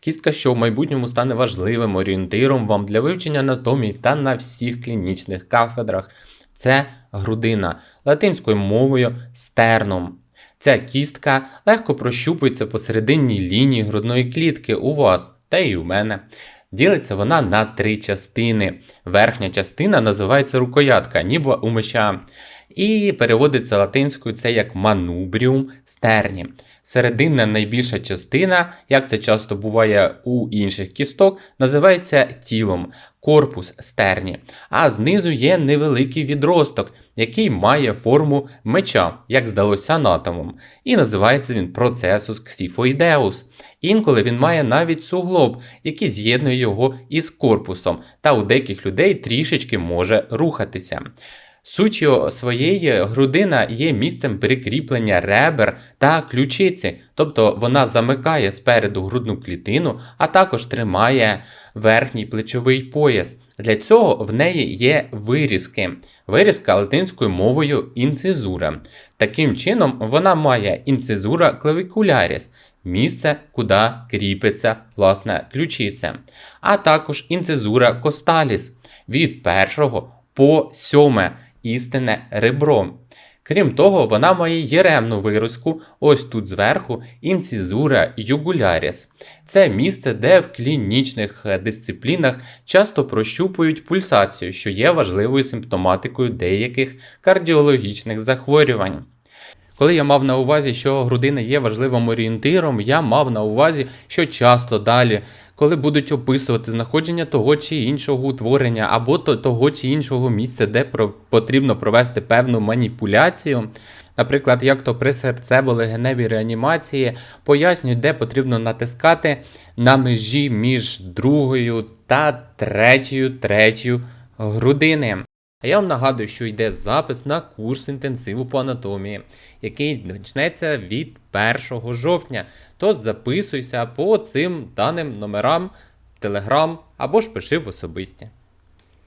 Кістка, що в майбутньому стане важливим орієнтиром вам для вивчення анатомії та на всіх клінічних кафедрах. Це грудина, латинською мовою стерном. Ця кістка легко прощупується посередині лінії грудної клітки у вас та й у мене. Ділиться вона на три частини. Верхня частина називається рукоятка, ніби у меча. І переводиться латинською це як манубріум стерні. Серединна найбільша частина, як це часто буває у інших кісток, називається тілом, корпус стерні. А знизу є невеликий відросток, який має форму меча, як здалося анатомом. І називається він процесус ксіфоїдеус. Інколи він має навіть суглоб, який з'єднує його із корпусом, та у деяких людей трішечки може рухатися. Суттю своєї грудина є місцем прикріплення ребер та ключиці, тобто вона замикає спереду грудну клітину, а також тримає верхній плечовий пояс. Для цього в неї є вирізки. Вирізка латинською мовою інцизура. Таким чином, вона має інцизура клавікуляріс, місце, куди кріпиться власне ключиця, а також інцизура косталіс від першого по сьоме істинне ребро. Крім того, вона має єремну виразку, ось тут зверху, інцизура югуляріс. Це місце, де в клінічних е, дисциплінах часто прощупують пульсацію, що є важливою симптоматикою деяких кардіологічних захворювань. Коли я мав на увазі, що грудина є важливим орієнтиром, я мав на увазі, що часто далі, коли будуть описувати знаходження того чи іншого утворення, або то- того чи іншого місця, де потрібно провести певну маніпуляцію. Наприклад, як то при серцево-легеневій реанімації пояснюють, де потрібно натискати на межі між другою та третьою третьою грудини. А я вам нагадую, що йде запис на курс інтенсиву по анатомії, який почнеться від 1 жовтня. Тож записуйся по цим даним номерам, телеграм або ж пиши в особисті.